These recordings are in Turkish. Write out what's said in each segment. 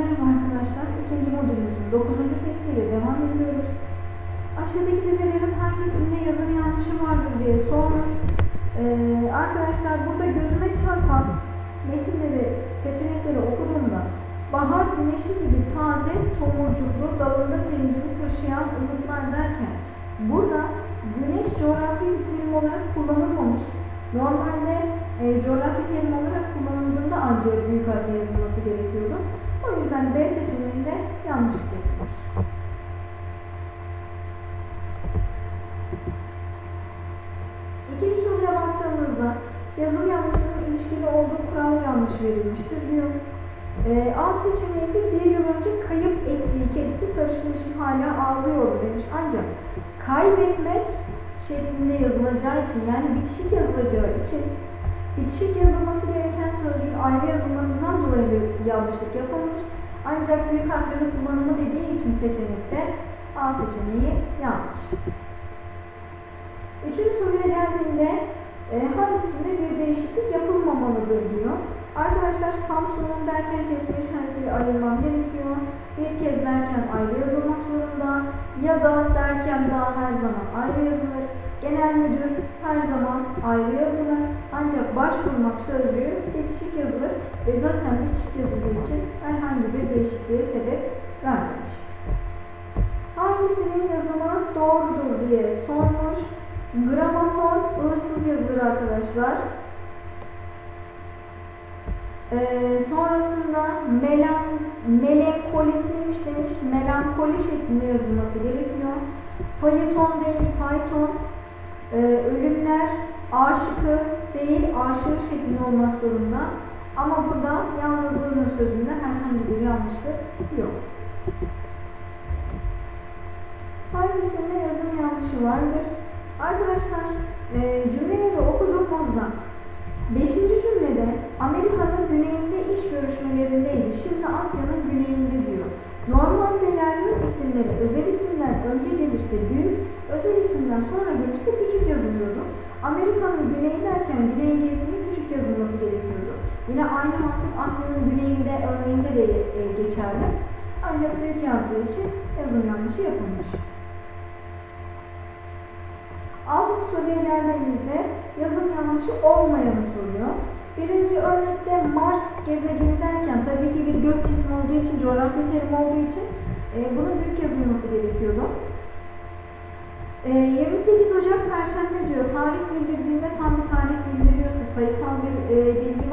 Merhaba arkadaşlar. İkinci modülümüzün 9. testiyle devam ediyoruz. Aşağıdaki dizelerin hangisinde yazım yanlışı vardır diye sormuş. Ee, arkadaşlar burada gözüme çarpan metinleri, seçenekleri okuduğumda bahar güneşi gibi taze, tomurcuklu, dalında sevincini taşıyan umutlar derken burada güneş coğrafi bir terim olarak kullanılmamış. Normalde e, coğrafi terim olarak kullanıldığında ancak büyük harfle yazılması gerekiyordu. O yüzden D seçeneğinde yanlışlık yapılmış. İkinci soruya baktığımızda yazım yanlışının ilişkili olduğu kural yanlış verilmiştir diyor. Ee, A seçeneğinde bir yıl önce kayıp ettiği kedisi sarışın için hala ağlıyor demiş. Ancak kaybetmek şeklinde yazılacağı için yani bitişik yazılacağı için bitişik yazılması gereken sözcüğün ayrı yazılmasından dolayı bir yanlışlık yapılmış. Ancak büyük harflerin kullanımı dediği için seçenekte A seçeneği yanlış. Üçüncü soruya geldiğinde e, hangisinde bir değişiklik yapılmamalıdır diyor. Arkadaşlar Samsun'un derken kesme işaretiyle ayırmam gerekiyor. Bir kez derken ayrı yazılmak zorunda. Ya da derken daha her zaman ayrı yazılır. Genel müdür her zaman ayrı yazılır. Ancak başvurmak sözcüğü bitişik yazılır ve zaten bitişik yazıldığı için herhangi bir değişikliğe sebep vermemiş. Hangisinin yazımı doğrudur diye sormuş. Gramofon ıssız yazılır arkadaşlar. Ee, sonrasında melan, melankolisiymiş demiş. Melankoli şeklinde yazılması gerekiyor. Fayton değil, fayton. Ee, ölümler aşıkı değil, aşığı şeklinde olmak zorunda. Ama burada yalnızlığının sözünde herhangi bir yanlışlık yok. Hangisinde yazım yanlışı vardır? Arkadaşlar e, cümleleri okuduğumuzda 5. cümlede Amerika'nın güneyinde iş görüşmelerindeydi. Şimdi Asya'nın güneyinde diyor. Normalde yerli isimleri özel isimden önce gelirse büyük, özel isimden sonra gelirse küçük yazılıyordu. Amerika'nın güneyi derken güney gezinin küçük yazılması gerekiyordu. Yine aynı mantık Asya'nın güneyinde örneğinde de e, geçerli. Ancak büyük yazdığı için yazım yanlışı yapılmış. Altıncı soruya geldiğimizde yazım yanlışı olmayanı soruyor. Birinci örnekte Mars gezegeni derken tabii ki bir gök cismi olduğu için, coğrafya terimi olduğu için e, bunun büyük yazılması gerekiyordu. E, 28 Ocak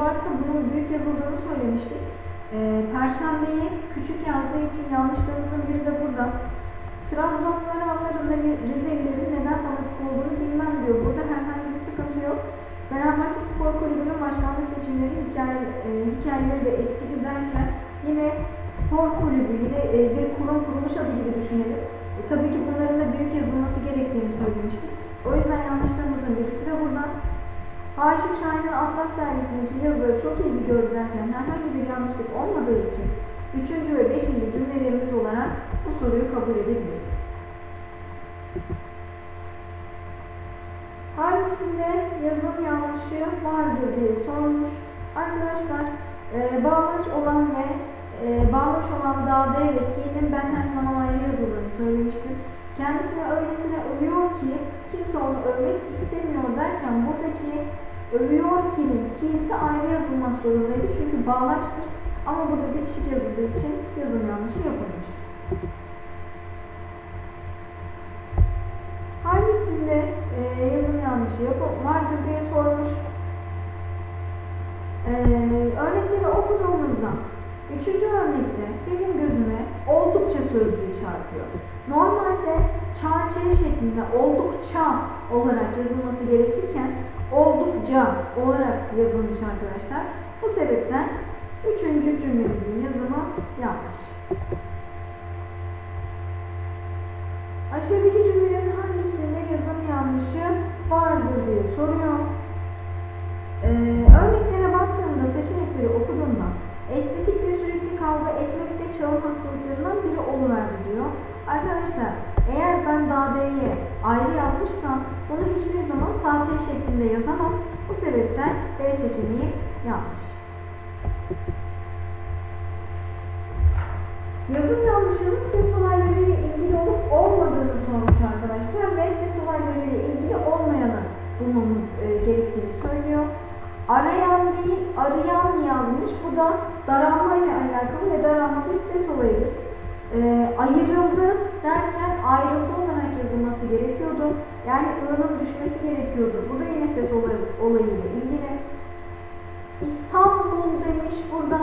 varsa bunun büyük yazıldığını söylemiştik. E, Perşembeyi küçük yazdığı için yanlışlarımızın biri de burada. Trabzonluları anlarım da Rizelilerin neden fanatik olduğunu bilmem diyor. Burada herhangi bir sıkıntı yok. Fenerbahçe Spor Kulübü'nün başkanlık seçimleri hikaye, e, hikayeleri de eskidi derken yine spor kulübü, yine e, bir kurum kuruluş adı gibi düşünelim. E, tabii ki bunların da büyük yazılması gerektiğini söylemiştik. O yüzden yanlışlarımızın birisi de buradan. Haşim Şahin'in Atlas dergisindeki yazıları çok ilgi gördü derken herhangi bir yanlışlık olmadığı için üçüncü ve beşinci cümlelerimiz olarak bu soruyu kabul edebiliriz. Hangisinde yazım yanlışı vardır diye sormuş. Arkadaşlar e, bağlaç olan ve e, bağlaç olan dağda ve ki'nin ben her zaman ayrı yazıldığını söylemiştim. Kendisine öylesine övüyor ki kimse onu övmek istemiyor derken buradaki övüyor ki'nin ki'si ayrı yazılmak zorundaydı çünkü bağlaçtır. Ama burada bitişik yazıldığı için yazım yanlışı yapılmış. Hangisinde e, yazım yanlışı yapı- vardır diye sormuş. E, örnekleri okuduğumuzda üçüncü örnekte benim gözüme oldukça sözcüğü çarpıyor. Normalde ça ç şeklinde oldukça olarak yazılması gerekirken oldukça olarak yazılmış arkadaşlar. Bu sebepten üçüncü cümlemizin yazımı yanlış. Aşağıdaki cümlelerin hangisinde yazım yanlışı vardır diye soruyor. Arkadaşlar eğer ben dadeyi ayrı yazmışsam bunu hiçbir zaman tatil şeklinde yazamam. Bu sebepten B seçeneği yanlış. Yazım yanlışının ses olaylarıyla ilgili olup olmadığını sormuş arkadaşlar ve ses olaylarıyla ilgili olmayanı bulmamız e, gerektiğini söylüyor. Arayan değil, arayan yazmış. Bu da daralma ile alakalı ve daralma bir ses olayıdır. E, ayrıldı derken ayrıldı olarak yazılması gerekiyordu. Yani ı'nın düşmesi gerekiyordu. Bu da yine ses olay, olayıyla ilgili. İstanbul demiş burada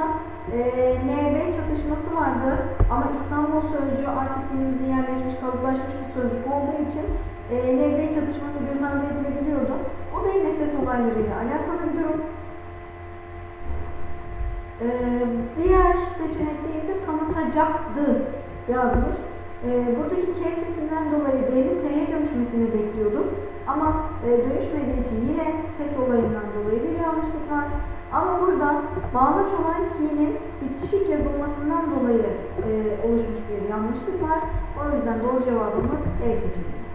e, NB çatışması vardı ama İstanbul sözcüğü artık dilimize yerleşmiş, kalıplaşmış bir sözcük olduğu için e, NB çatışması göz ardı edilebiliyordu. O da yine ses olaylarıyla alakalı bir durum. E, diğer seçenekte ise tanıtacaktı yazmış. E, buradaki K sesinden dolayı D'nin T'ye dönüşmesini bekliyorduk. Ama e, dönüşmediği için yine ses olayından dolayı bir yanlışlık var. Ama burada bağlaç olan ki'nin bitişik yazılmasından dolayı e, oluşmuş bir yanlışlık var. O yüzden doğru cevabımız E seçeneği.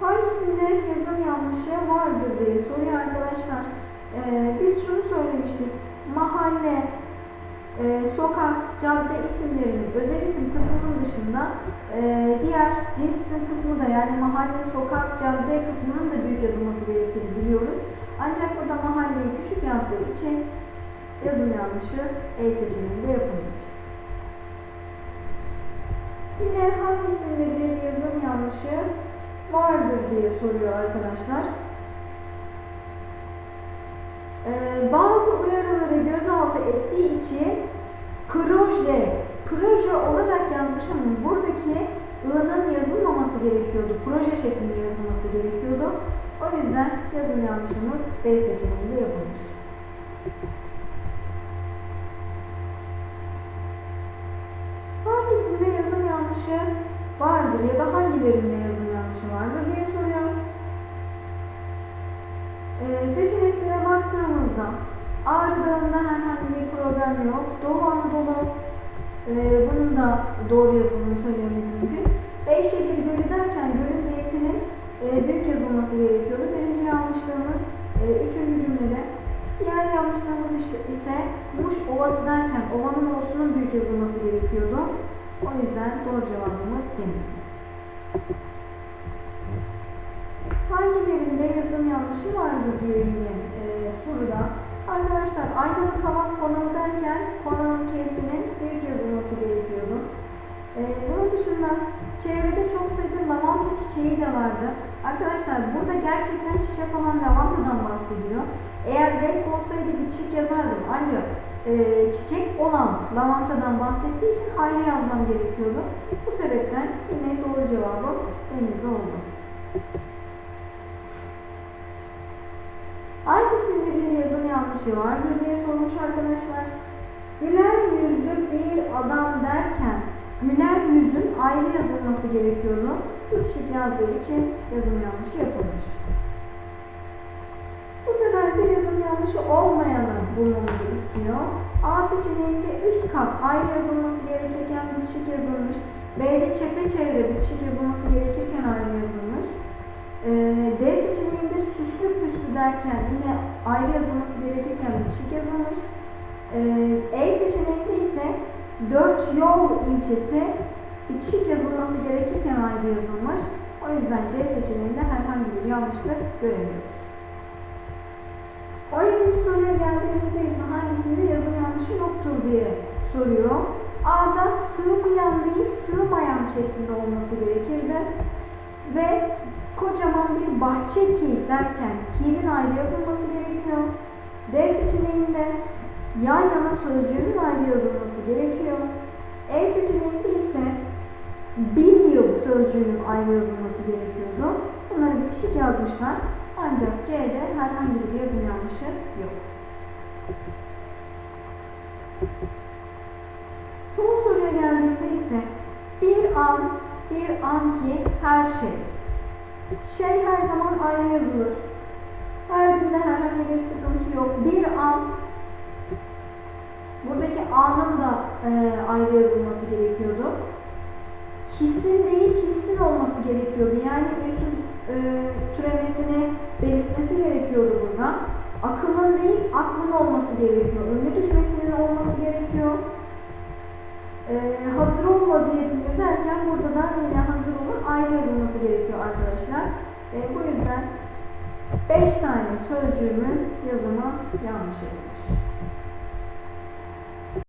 Hangisinde yazım yanlışı vardır diye soruyor arkadaşlar. E, biz şunu söylemiştik. Mahalle, e, sokak, cadde isimlerinin özel isim kısmının dışında e, diğer cins isim kısmı da yani mahalle, sokak, cadde kısmının da büyük yazılması gerektiğini biliyoruz. Ancak burada mahalleyi küçük yazdığı için yazım yanlışı E seçeneğinde yapılmış. Yine hangisinde bir yazım yanlışı vardır diye soruyor arkadaşlar. Ee, bazı uyarıları göz ardı ettiği için proje, proje olarak yazmış ama buradaki ı'nın yazılmaması gerekiyordu. Proje şeklinde yazılması gerekiyordu. O yüzden yazım yanlışımız B seçeneğinde yapılmış. Hangisinde yazım yanlışı vardır ya da hangilerinde yazım yanlışı vardır diye soruyor. Ee, seçeneklere baktığımızda Ağrı Dağı'nda herhangi bir problem yok. Doğu Anadolu e, bunun da doğru yazıldığını söylememiz mümkün. Beyşehir Gölü derken gölün B'sinin e, büyük yazılması gerekiyordu. Birinci yanlışlığımız e, üçüncü cümlede. Diğer yanlışlığımız ise Muş Ovası derken ovanın olsunun büyük yazılması gerekiyordu. O yüzden doğru cevabımız deniz. Hangilerinde yazım yanlışı vardır diye. Arkadaşlar aynalı tavan konağı derken konağın kesinin büyük yazılması gerekiyordu. E, bunun dışında çevrede çok sayıda lavanta çiçeği de vardı. Arkadaşlar burada gerçekten çiçek olan lavantadan bahsediyor. Eğer renk olsaydı bitişik yazardım ancak e, çiçek olan lavantadan bahsettiği için ayrı yazmam gerekiyordu. Bu sebepten yine doğru cevabı denizde oldu. Hangisinde bir yanlışı vardır diye sormuş arkadaşlar. Güler yüzlü bir adam derken güler yüzün ayrı yazılması gerekiyordu. Bitişik yazdığı için yazım yanlışı yapılmış. Bu sefer de yazım yanlışı olmayanı bulmamızı istiyor. A seçeneğinde üst kat ayrı yazılması gerekirken bitişik yazılmış. B'de çepeçevre bitişik yazılması gerekirken ayrı yazılmış. Ee, D seçeneğinde süslü püslü derken yine ayrı yazılması gerekirken bitişik yazılmış. Ee, E seçeneğinde ise dört yol ilçesi bitişik yazılması gerekirken ayrı yazılmış. O yüzden C seçeneğinde herhangi bir yanlışlık göremiyoruz. 17. soruya geldiğimizde ise hangisinde yazım yanlışı yoktur diye soruyor. A'da sığmayan değil sığmayan şeklinde olması gerekirdi. Ve kocaman bir bahçe ki derken ki'nin ayrı yazılması gerekiyor. D seçeneğinde yan yana sözcüğünün ayrı yazılması gerekiyor. E seçeneğinde ise bin yıl sözcüğünün ayrı yazılması gerekiyordu. Bunları bitişik yazmışlar. Ancak C'de herhangi bir yazım yanlışı yok. Son soruya geldiğimde ise bir an, bir an ki her şey. Şey her zaman ayrı yazılır. Her birinde herhangi bir sıkıntı yok. Bir an, buradaki anın da e, ayrı yazılması gerekiyordu. Hissin değil, hissin olması gerekiyordu. Yani ünsüz e, türemesini belirtmesi gerekiyordu burada. Akılın değil, aklın olması gerekiyor. Önüne düşmesinin olması gerekiyor. Ee, hazır ol vaziyetinde derken burada da yine hazır olun ayrı yazılması gerekiyor arkadaşlar. E, bu yüzden 5 tane sözcüğümün yazımı yanlış yapıldı.